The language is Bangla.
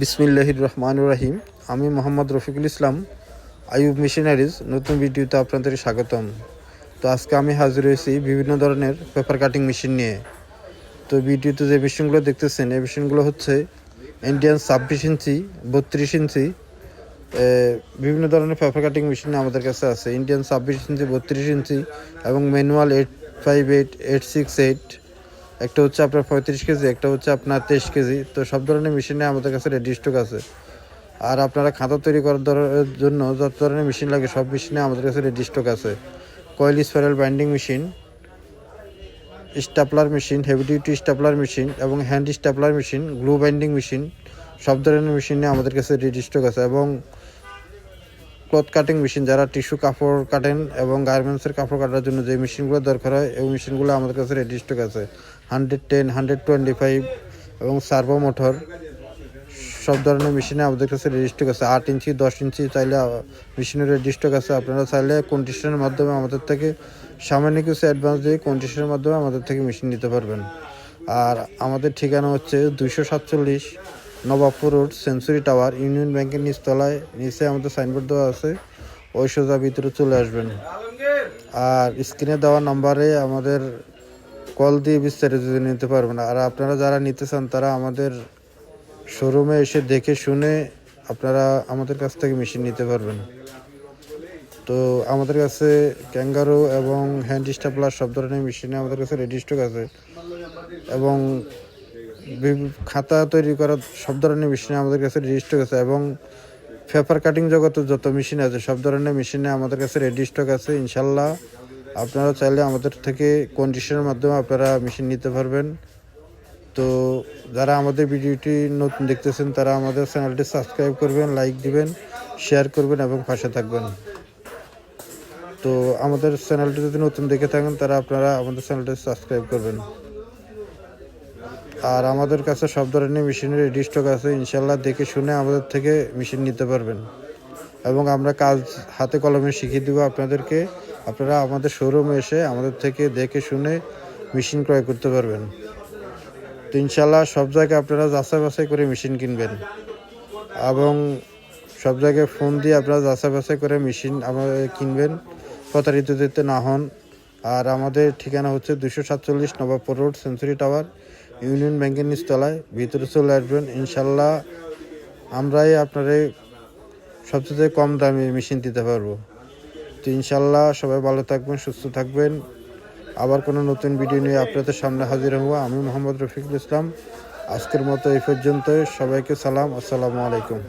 বিসমিল্লাহির রহমান রাহিম। আমি মোহাম্মদ রফিকুল ইসলাম, আইয়ুব মিশনারিজ। নতুন ভিডিওতে আপনাদের স্বাগতম। তো আজকে আমি হাজির হয়েছি বিভিন্ন ধরনের পেপার কাটিং মেশিন নিয়ে। তো ভিডিওতে যে মেশিনগুলো দেখতেছেন, এই মেশিনগুলো হচ্ছে ইন্ডিয়ান ছাব্বিশ ইঞ্চি, বত্রিশ ইঞ্চি বিভিন্ন ধরনের পেপার কাটিং মেশিন আমাদের কাছে আছে। ইন্ডিয়ান ছাব্বিশ ইঞ্চি, বত্রিশ ইঞ্চি এবং manual eight five eight eight six eight একটা হচ্ছে আপনার পঁয়ত্রিশ কেজি, একটা হচ্ছে আপনার তেইশ কেজি। তো সব ধরনের মেশিনে আমাদের কাছে রেডি স্টক আছে। আর আপনারা খাতা তৈরি করার জন্য যত ধরনের মেশিন লাগে, সব মেশিনে আমাদের কাছে রেডি স্টক আছে। Coil spiral binding machine stapler machine heavy duty stapler machine এবং hand stapler machine glue binding machine সব ধরনের মেশিনে আমাদের কাছে রেডি স্টক আছে। এবং ক্লথ কাটিং মেশিন, যারা টিস্যু কাপড় কাটেন এবং গার্মেন্টসের কাপড় কাটার জন্য যে মেশিনগুলো দরকার হয়, এই মেশিনগুলো আমাদের কাছে রেডি স্টক আছে। Hundred ten hundred twenty five এবং সার্ভো মোটর সব ধরনের মেশিনে আমাদের কাছে রেডি স্টক আছে। আট ইঞ্চি, দশ ইঞ্চি চাইলে মেশিনের রেডি স্টক আছে। আপনারা চাইলে কন্ডিশনের মাধ্যমে আমাদের থেকে সামান্য কিছু অ্যাডভান্স দিয়ে কন্ডিশনের মাধ্যমে আমাদের থেকে মেশিন নিতে পারবেন। আর আমাদের ঠিকানা হচ্ছে দুইশো সাতচল্লিশ Nawabpur road, century tower, union ব্যাংকের নিচতলায় নিচে আমাদের সাইনবোর্ড দেওয়া আছে। ওই সোজা ভিতরে চলে আসবেন। আর স্ক্রিনে দেওয়া নাম্বারে আমাদের কল দিয়ে বিস্তারিত নিতে পারবেন। আর আপনারা যারা নিতে চান, তারা আমাদের শোরুমে এসে দেখে শুনে আপনারা আমাদের কাছ থেকে মেশিন নিতে পারবেন। তো আমাদের কাছে ক্যাঙ্গারো এবং হ্যান্ড স্টাপলার সব ধরনের মেশিনে আমাদের কাছে রেডি স্টক আছে। এবং খাতা তৈরি করার সব ধরনের মেশিনে আমাদের কাছে রেডি স্টক আছে এবং পেপার কাটিং জগতে যত মেশিন আছে, সব ধরনের মেশিনে আমাদের কাছে রেডি স্টক আছে। ইনশাল্লাহ আপনারা চাইলে আমাদের থেকে কন্ডিশনের মাধ্যমে আপনারা মেশিন নিতে পারবেন। তো যারা আমাদের ভিডিওটি নতুন দেখতেছেন, তারা আমাদের চ্যানেলটি সাবস্ক্রাইব করবেন লাইক দিবেন শেয়ার করবেন এবং পাশে থাকবেন। তো আমাদের চ্যানেলটি যদি নতুন দেখে থাকেন, তারা আপনারা আমাদের চ্যানেলটি সাবস্ক্রাইব করবেন। আর আমাদের কাছে সব ধরনের মেশিনের রেডি স্টক আছে ইনশাল্লাহ দেখে শুনে আমাদের থেকে মেশিন নিতে পারবেন। এবং আমরা কাজ হাতে কলমে শিখিয়ে দেবো আপনাদেরকে। আপনারা আমাদের শোরুমে এসে আমাদের থেকে দেখে শুনে মেশিন ক্রয় করতে পারবেন। তো ইনশাল্লাহ সব জায়গায় আপনারা যাচাই বাছাই করে মেশিন কিনবেন। এবং সব জায়গায় ফোন দিয়ে আপনারা যাচাই বাছাই করে মেশিন আমাদের কিনবেন, প্রতারিত দিতে না হন। আর আমাদের ঠিকানা হচ্ছে দুশো সাতচল্লিশ Nawabpur road, century tower union ব্যাংকের নিচতলায় ভিতরে চলে আসবেন। ইনশাল্লাহ আমরাই আপনারে সবচেয়ে কম দামে মেশিন দিতে পারব। তো ইনশাল্লাহ সবাই ভালো থাকবেন, সুস্থ থাকবেন। আবার কোনো নতুন ভিডিও নিয়ে আপনাদের সামনে হাজির হব। আমি মোহাম্মদ রফিকুল ইসলাম। আজকের মতো এই পর্যন্ত সবাইকে সালাম। আসসালামু আলাইকুম।